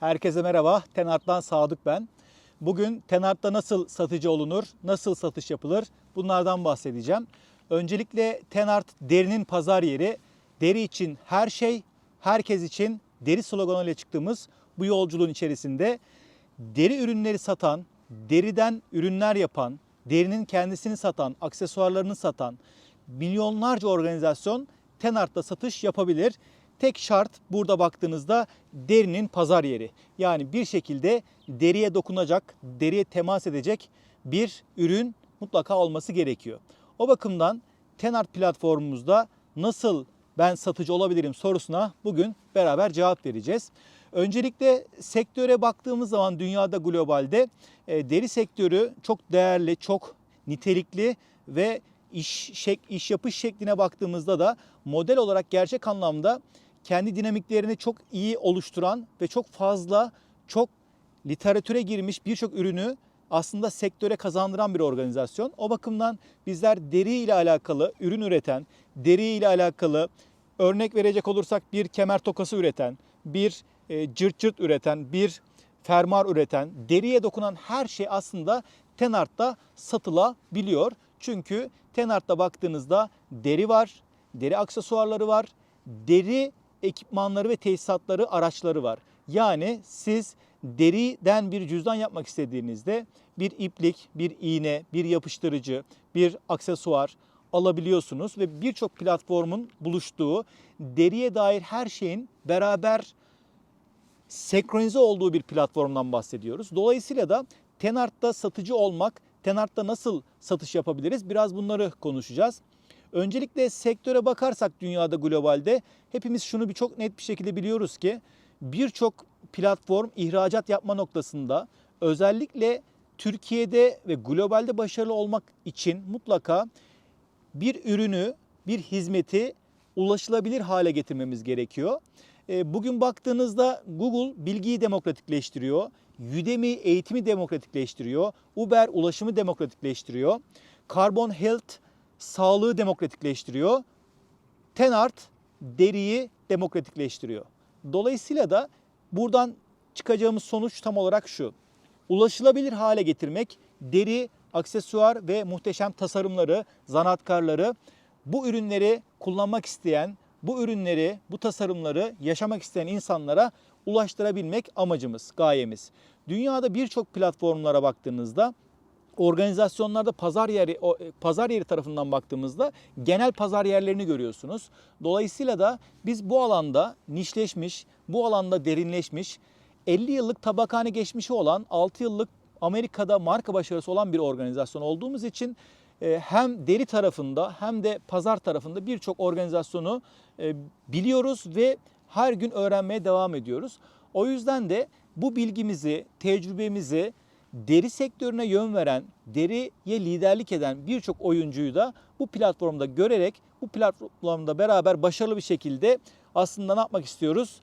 Herkese merhaba. Tenart'tan Sadık ben. Bugün Tenart'ta nasıl satıcı olunur, nasıl satış yapılır bunlardan bahsedeceğim. Öncelikle Tenart derinin pazar yeri. Deri için her şey, herkes için deri sloganıyla çıktığımız bu yolculuğun içerisinde deri ürünleri satan, deriden ürünler yapan, derinin kendisini satan, aksesuarlarını satan milyonlarca organizasyon Tenart'ta satış yapabilir. Tek şart burada baktığınızda derinin pazar yeri. Yani bir şekilde deriye dokunacak, deriye temas edecek bir ürün mutlaka olması gerekiyor. O bakımdan Tenart platformumuzda nasıl ben satıcı olabilirim sorusuna bugün beraber cevap vereceğiz. Öncelikle sektöre baktığımız zaman dünyada globalde e, deri sektörü çok değerli, çok nitelikli ve iş iş yapış şekline baktığımızda da model olarak gerçek anlamda kendi dinamiklerini çok iyi oluşturan ve çok fazla çok literatüre girmiş birçok ürünü aslında sektöre kazandıran bir organizasyon. O bakımdan bizler deri ile alakalı ürün üreten, deri ile alakalı örnek verecek olursak bir kemer tokası üreten, bir e, cırt cırt üreten, bir fermuar üreten, deriye dokunan her şey aslında Tenart'ta satılabiliyor. Çünkü Tenart'ta baktığınızda deri var, deri aksesuarları var, deri ekipmanları ve tesisatları, araçları var. Yani siz deriden bir cüzdan yapmak istediğinizde bir iplik, bir iğne, bir yapıştırıcı, bir aksesuar alabiliyorsunuz ve birçok platformun buluştuğu deriye dair her şeyin beraber senkronize olduğu bir platformdan bahsediyoruz. Dolayısıyla da Tenart'ta satıcı olmak, Tenart'ta nasıl satış yapabiliriz? Biraz bunları konuşacağız. Öncelikle sektöre bakarsak dünyada globalde hepimiz şunu bir çok net bir şekilde biliyoruz ki birçok platform ihracat yapma noktasında özellikle Türkiye'de ve globalde başarılı olmak için mutlaka bir ürünü, bir hizmeti ulaşılabilir hale getirmemiz gerekiyor. E, Bugün baktığınızda Google bilgiyi demokratikleştiriyor. Udemy eğitimi demokratikleştiriyor. Uber ulaşımı demokratikleştiriyor. Carbon Health sağlığı demokratikleştiriyor. Tenart deriyi demokratikleştiriyor. Dolayısıyla da buradan çıkacağımız sonuç tam olarak şu. Ulaşılabilir hale getirmek deri, aksesuar ve muhteşem tasarımları, zanaatkarları bu ürünleri kullanmak isteyen, bu ürünleri, bu tasarımları yaşamak isteyen insanlara ulaştırabilmek amacımız, gayemiz. Dünyada birçok platformlara baktığınızda organizasyonlarda pazar yeri e, pazar yeri tarafından baktığımızda genel pazar yerlerini görüyorsunuz. Dolayısıyla da biz bu alanda nişleşmiş, bu alanda derinleşmiş, 50 yıllık tabakhane geçmişi olan, 6 yıllık Amerika'da marka başarısı olan bir organizasyon olduğumuz için e, hem deri tarafında hem de pazar tarafında birçok organizasyonu e, biliyoruz ve her gün öğrenmeye devam ediyoruz. O yüzden de bu bilgimizi, tecrübemizi deri sektörüne yön veren, deriye liderlik eden birçok oyuncuyu da bu platformda görerek bu platformda beraber başarılı bir şekilde aslında ne yapmak istiyoruz?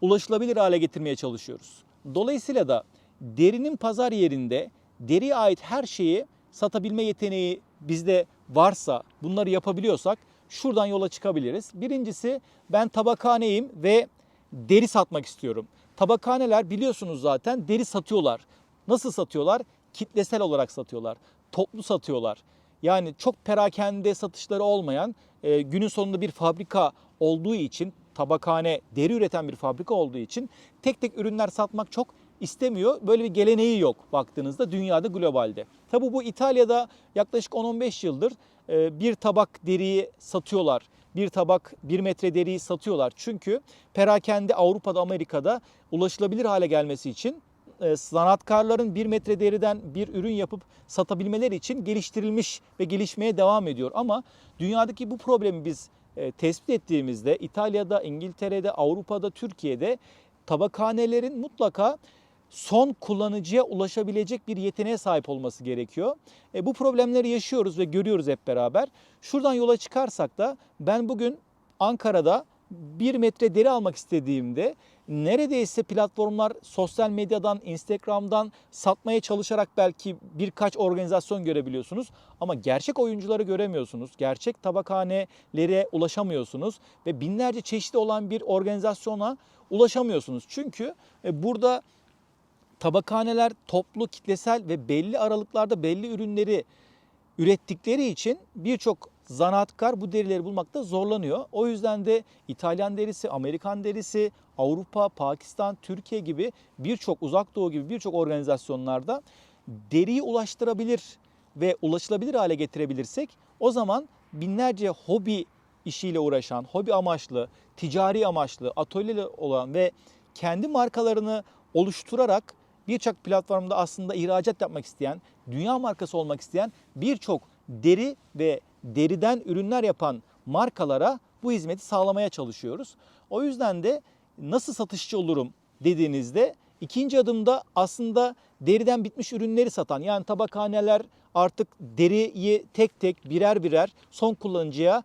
Ulaşılabilir hale getirmeye çalışıyoruz. Dolayısıyla da derinin pazar yerinde deriye ait her şeyi satabilme yeteneği bizde varsa, bunları yapabiliyorsak şuradan yola çıkabiliriz. Birincisi ben tabakhaneyim ve deri satmak istiyorum. Tabakhaneler biliyorsunuz zaten deri satıyorlar. Nasıl satıyorlar? Kitlesel olarak satıyorlar. Toplu satıyorlar. Yani çok perakende satışları olmayan e, günün sonunda bir fabrika olduğu için tabakhane deri üreten bir fabrika olduğu için tek tek ürünler satmak çok istemiyor. Böyle bir geleneği yok baktığınızda dünyada globalde. Tabi bu İtalya'da yaklaşık 10-15 yıldır e, bir tabak deriyi satıyorlar. Bir tabak bir metre deriyi satıyorlar. Çünkü perakende Avrupa'da Amerika'da ulaşılabilir hale gelmesi için e, sanatkarların bir metre deriden bir ürün yapıp satabilmeleri için geliştirilmiş ve gelişmeye devam ediyor. Ama dünyadaki bu problemi biz e, tespit ettiğimizde İtalya'da, İngiltere'de, Avrupa'da, Türkiye'de tabakhanelerin mutlaka son kullanıcıya ulaşabilecek bir yeteneğe sahip olması gerekiyor. E, bu problemleri yaşıyoruz ve görüyoruz hep beraber. Şuradan yola çıkarsak da ben bugün Ankara'da bir metre deri almak istediğimde neredeyse platformlar sosyal medyadan, Instagram'dan satmaya çalışarak belki birkaç organizasyon görebiliyorsunuz. Ama gerçek oyuncuları göremiyorsunuz. Gerçek tabakhanelere ulaşamıyorsunuz. Ve binlerce çeşitli olan bir organizasyona ulaşamıyorsunuz. Çünkü e, burada tabakhaneler toplu, kitlesel ve belli aralıklarda belli ürünleri ürettikleri için birçok zanaatkar bu derileri bulmakta zorlanıyor. O yüzden de İtalyan derisi, Amerikan derisi, Avrupa, Pakistan, Türkiye gibi birçok uzak doğu gibi birçok organizasyonlarda deriyi ulaştırabilir ve ulaşılabilir hale getirebilirsek o zaman binlerce hobi işiyle uğraşan, hobi amaçlı, ticari amaçlı, atölyeli olan ve kendi markalarını oluşturarak birçok platformda aslında ihracat yapmak isteyen, dünya markası olmak isteyen birçok deri ve deriden ürünler yapan markalara bu hizmeti sağlamaya çalışıyoruz. O yüzden de nasıl satışçı olurum dediğinizde ikinci adımda aslında deriden bitmiş ürünleri satan yani tabakhaneler artık deriyi tek tek birer birer son kullanıcıya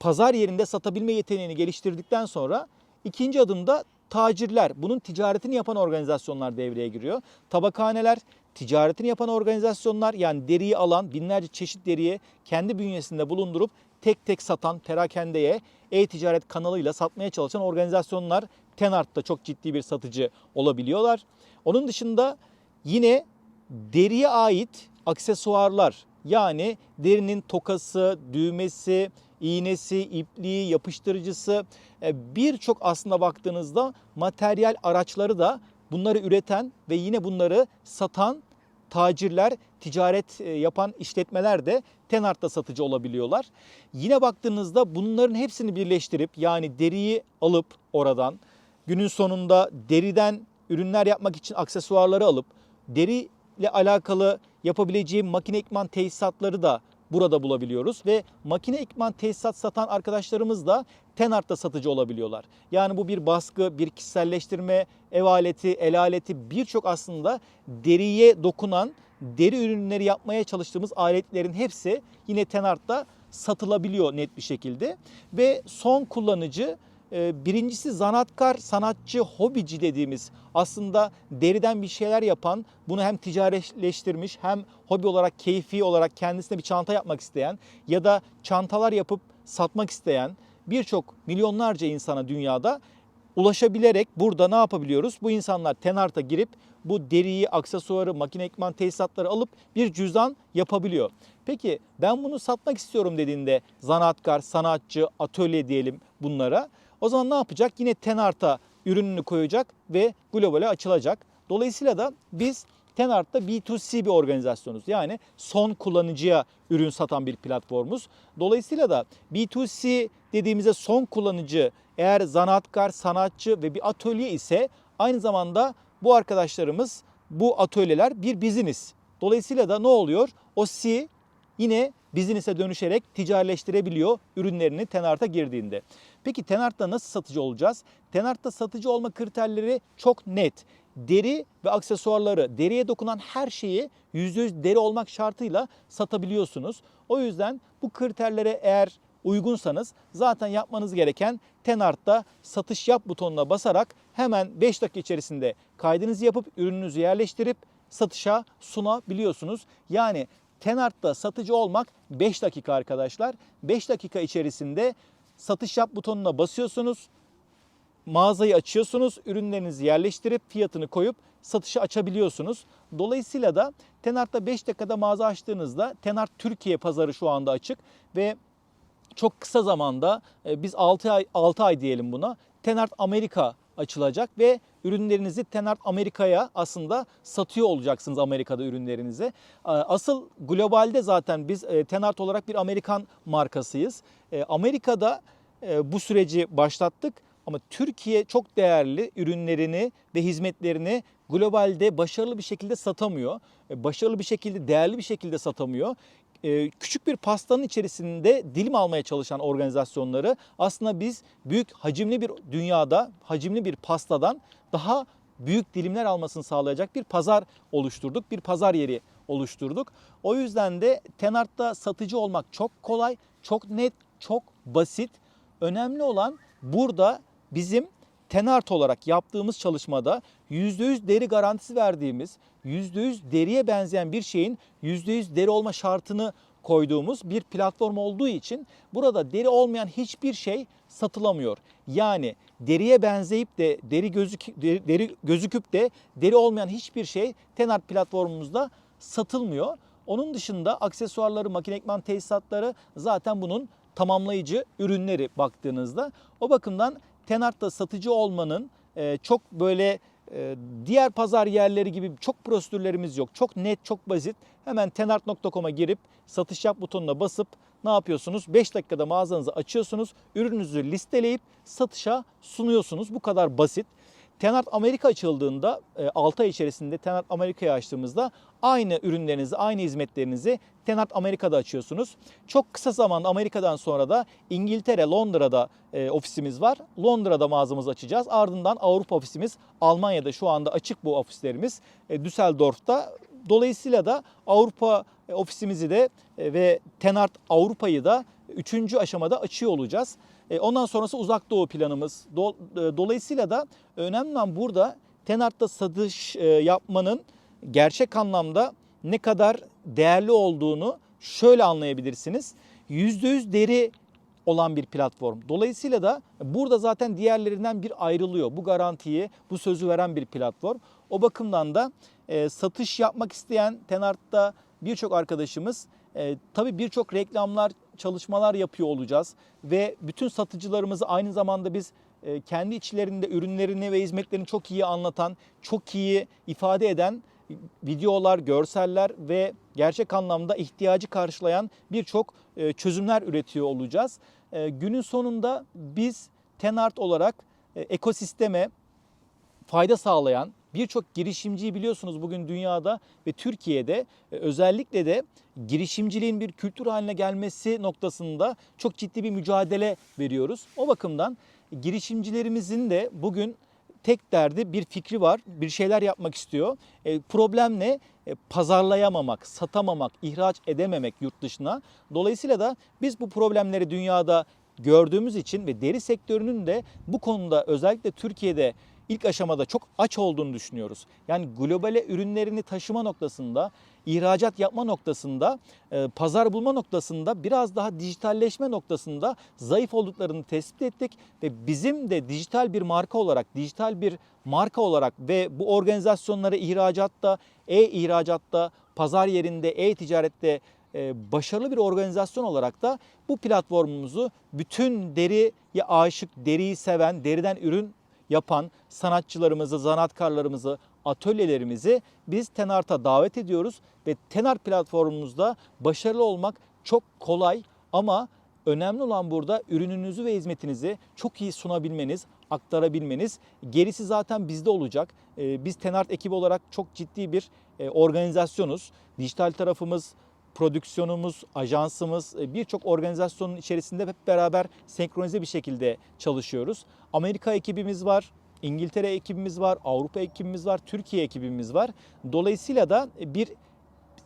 pazar yerinde satabilme yeteneğini geliştirdikten sonra ikinci adımda tacirler, bunun ticaretini yapan organizasyonlar devreye giriyor. Tabakhaneler ticaretini yapan organizasyonlar yani deriyi alan binlerce çeşit deriyi kendi bünyesinde bulundurup tek tek satan perakendeye e-ticaret kanalıyla satmaya çalışan organizasyonlar Tenart'ta çok ciddi bir satıcı olabiliyorlar. Onun dışında yine deriye ait aksesuarlar yani derinin tokası, düğmesi, iğnesi, ipliği, yapıştırıcısı e, birçok aslında baktığınızda materyal araçları da bunları üreten ve yine bunları satan tacirler, ticaret e, yapan işletmeler de Tenart'ta satıcı olabiliyorlar. Yine baktığınızda bunların hepsini birleştirip yani deriyi alıp oradan günün sonunda deriden ürünler yapmak için aksesuarları alıp deri ile alakalı yapabileceğim makine ekipman tesisatları da burada bulabiliyoruz ve makine ekipman tesisat satan arkadaşlarımız da Tenart'ta satıcı olabiliyorlar. Yani bu bir baskı, bir kişiselleştirme, ev aleti, el aleti birçok aslında deriye dokunan deri ürünleri yapmaya çalıştığımız aletlerin hepsi yine Tenart'ta satılabiliyor net bir şekilde ve son kullanıcı Birincisi zanaatkar, sanatçı, hobici dediğimiz aslında deriden bir şeyler yapan, bunu hem ticaretleştirmiş hem hobi olarak, keyfi olarak kendisine bir çanta yapmak isteyen ya da çantalar yapıp satmak isteyen birçok milyonlarca insana dünyada ulaşabilerek burada ne yapabiliyoruz? Bu insanlar Tenart'a girip bu deriyi, aksesuarı, makine ekipman tesisatları alıp bir cüzdan yapabiliyor. Peki ben bunu satmak istiyorum dediğinde zanaatkar, sanatçı, atölye diyelim bunlara. O zaman ne yapacak? Yine Tenart'a ürününü koyacak ve globale açılacak. Dolayısıyla da biz Tenart'ta B2C bir organizasyonuz. Yani son kullanıcıya ürün satan bir platformuz. Dolayısıyla da B2C dediğimizde son kullanıcı eğer zanaatkar, sanatçı ve bir atölye ise aynı zamanda bu arkadaşlarımız, bu atölyeler bir business. Dolayısıyla da ne oluyor? O C yine business'e dönüşerek ticarileştirebiliyor ürünlerini Tenart'a girdiğinde. Peki Tenart'ta nasıl satıcı olacağız? Tenart'ta satıcı olma kriterleri çok net. Deri ve aksesuarları, deriye dokunan her şeyi %100 deri olmak şartıyla satabiliyorsunuz. O yüzden bu kriterlere eğer uygunsanız zaten yapmanız gereken Tenart'ta satış yap butonuna basarak hemen 5 dakika içerisinde kaydınızı yapıp ürününüzü yerleştirip satışa sunabiliyorsunuz. Yani Tenart'ta satıcı olmak 5 dakika arkadaşlar. 5 dakika içerisinde satış yap butonuna basıyorsunuz. Mağazayı açıyorsunuz, ürünlerinizi yerleştirip fiyatını koyup satışı açabiliyorsunuz. Dolayısıyla da Tenart'ta 5 dakikada mağaza açtığınızda Tenart Türkiye pazarı şu anda açık ve çok kısa zamanda e, biz 6 ay 6 ay diyelim buna. Tenart Amerika açılacak ve ürünlerinizi Tenart Amerika'ya aslında satıyor olacaksınız Amerika'da ürünlerinizi. E, Asıl globalde zaten biz e, Tenart olarak bir Amerikan markasıyız. Amerika'da bu süreci başlattık ama Türkiye çok değerli ürünlerini ve hizmetlerini globalde başarılı bir şekilde satamıyor. Başarılı bir şekilde, değerli bir şekilde satamıyor küçük bir pastanın içerisinde dilim almaya çalışan organizasyonları aslında biz büyük hacimli bir dünyada hacimli bir pastadan daha büyük dilimler almasını sağlayacak bir pazar oluşturduk. Bir pazar yeri oluşturduk. O yüzden de Tenart'ta satıcı olmak çok kolay, çok net, çok basit. Önemli olan burada bizim Tenart olarak yaptığımız çalışmada %100 deri garantisi verdiğimiz, %100 deriye benzeyen bir şeyin %100 deri olma şartını koyduğumuz bir platform olduğu için burada deri olmayan hiçbir şey satılamıyor. Yani deriye benzeyip de deri gözük deri, deri gözüküp de deri olmayan hiçbir şey Tenart platformumuzda satılmıyor. Onun dışında aksesuarları, makine ekipman tesisatları zaten bunun tamamlayıcı ürünleri baktığınızda. O bakımdan Tenart'ta satıcı olmanın e, çok böyle diğer pazar yerleri gibi çok prosedürlerimiz yok. Çok net, çok basit. Hemen tenart.com'a girip satış yap butonuna basıp ne yapıyorsunuz? 5 dakikada mağazanızı açıyorsunuz. Ürününüzü listeleyip satışa sunuyorsunuz. Bu kadar basit. Tenart Amerika açıldığında 6 ay içerisinde Tenart Amerika'yı açtığımızda aynı ürünlerinizi, aynı hizmetlerinizi Tenart Amerika'da açıyorsunuz. Çok kısa zamanda Amerika'dan sonra da İngiltere, Londra'da e, ofisimiz var. Londra'da mağazamızı açacağız. Ardından Avrupa ofisimiz Almanya'da şu anda açık bu ofislerimiz. E, Düsseldorf'ta. Dolayısıyla da Avrupa e, ofisimizi de e, ve Tenart Avrupa'yı da 3. aşamada açıyor olacağız. E, Ondan sonrası uzak doğu planımız. E, Dolayısıyla da önemli olan burada Tenart'ta satış e, yapmanın gerçek anlamda ne kadar değerli olduğunu şöyle anlayabilirsiniz. %100 deri olan bir platform. Dolayısıyla da burada zaten diğerlerinden bir ayrılıyor. Bu garantiyi, bu sözü veren bir platform. O bakımdan da e, satış yapmak isteyen Tenart'ta birçok arkadaşımız e, tabii birçok reklamlar, çalışmalar yapıyor olacağız ve bütün satıcılarımızı aynı zamanda biz e, kendi içlerinde ürünlerini ve hizmetlerini çok iyi anlatan, çok iyi ifade eden videolar, görseller ve gerçek anlamda ihtiyacı karşılayan birçok e, çözümler üretiyor olacağız. E, Günün sonunda biz Tenart olarak e, ekosisteme fayda sağlayan birçok girişimciyi biliyorsunuz bugün dünyada ve Türkiye'de e, özellikle de girişimciliğin bir kültür haline gelmesi noktasında çok ciddi bir mücadele veriyoruz. O bakımdan girişimcilerimizin de bugün tek derdi bir fikri var, bir şeyler yapmak istiyor. E, problem ne? E, pazarlayamamak, satamamak, ihraç edememek yurt dışına. Dolayısıyla da biz bu problemleri dünyada gördüğümüz için ve deri sektörünün de bu konuda özellikle Türkiye'de ilk aşamada çok aç olduğunu düşünüyoruz. Yani globale ürünlerini taşıma noktasında, ihracat yapma noktasında, e, pazar bulma noktasında biraz daha dijitalleşme noktasında zayıf olduklarını tespit ettik ve bizim de dijital bir marka olarak, dijital bir marka olarak ve bu organizasyonları ihracatta, e-ihracatta, pazar yerinde, e-ticarette e, başarılı bir organizasyon olarak da bu platformumuzu bütün deriye aşık, deriyi seven, deriden ürün yapan sanatçılarımızı, zanaatkarlarımızı, atölyelerimizi biz Tenart'a davet ediyoruz ve Tenart platformumuzda başarılı olmak çok kolay ama önemli olan burada ürününüzü ve hizmetinizi çok iyi sunabilmeniz, aktarabilmeniz. Gerisi zaten bizde olacak. Ee, Biz Tenart ekibi olarak çok ciddi bir e, organizasyonuz. Dijital tarafımız, prodüksiyonumuz, ajansımız e, birçok organizasyonun içerisinde hep beraber senkronize bir şekilde çalışıyoruz. Amerika ekibimiz var, İngiltere ekibimiz var, Avrupa ekibimiz var, Türkiye ekibimiz var. Dolayısıyla da bir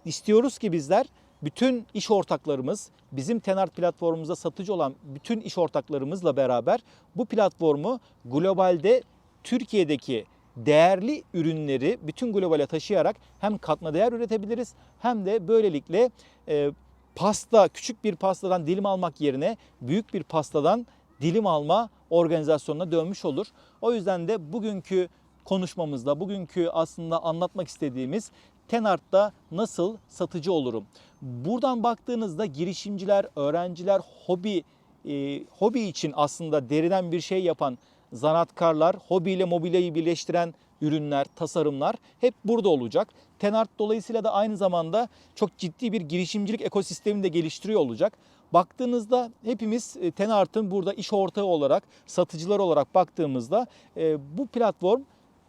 istiyoruz ki bizler bütün iş ortaklarımız, bizim Tenart platformumuzda satıcı olan bütün iş ortaklarımızla beraber bu platformu globalde Türkiye'deki değerli ürünleri bütün globale taşıyarak hem katma değer üretebiliriz hem de böylelikle e, pasta küçük bir pastadan dilim almak yerine büyük bir pastadan dilim alma organizasyonuna dönmüş olur. O yüzden de bugünkü konuşmamızda, bugünkü aslında anlatmak istediğimiz Tenart'ta nasıl satıcı olurum? Buradan baktığınızda girişimciler, öğrenciler, hobi e, hobi için aslında deriden bir şey yapan zanaatkarlar, hobi ile mobilyayı birleştiren ürünler, tasarımlar hep burada olacak. Tenart dolayısıyla da aynı zamanda çok ciddi bir girişimcilik ekosistemini de geliştiriyor olacak. Baktığınızda hepimiz e, Tenart'ın burada iş ortağı olarak, satıcılar olarak baktığımızda e, bu platform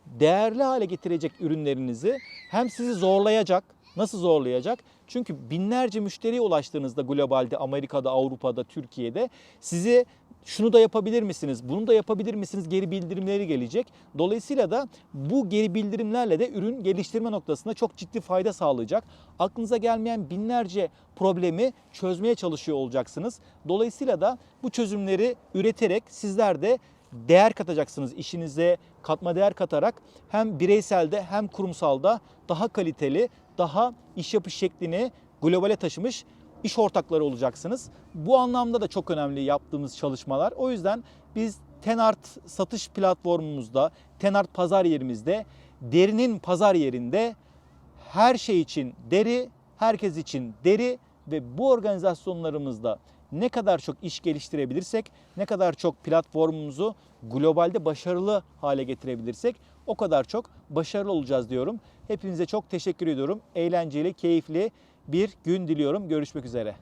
değerli hale getirecek ürünlerinizi hem sizi zorlayacak, nasıl zorlayacak? Çünkü binlerce müşteriye ulaştığınızda globalde, Amerika'da, Avrupa'da, Türkiye'de sizi şunu da yapabilir misiniz, bunu da yapabilir misiniz geri bildirimleri gelecek. Dolayısıyla da bu geri bildirimlerle de ürün geliştirme noktasında çok ciddi fayda sağlayacak. Aklınıza gelmeyen binlerce problemi çözmeye çalışıyor olacaksınız. Dolayısıyla da bu çözümleri üreterek sizler de değer katacaksınız işinize katma değer katarak hem bireyselde hem kurumsalda daha kaliteli, daha iş yapış şeklini globale taşımış iş ortakları olacaksınız. Bu anlamda da çok önemli yaptığımız çalışmalar. O yüzden biz Tenart satış platformumuzda, Tenart pazar yerimizde, derinin pazar yerinde her şey için deri, herkes için deri ve bu organizasyonlarımızda ne kadar çok iş geliştirebilirsek, ne kadar çok platformumuzu globalde başarılı hale getirebilirsek o kadar çok başarılı olacağız diyorum. Hepinize çok teşekkür ediyorum. Eğlenceli, keyifli bir gün diliyorum. Görüşmek üzere.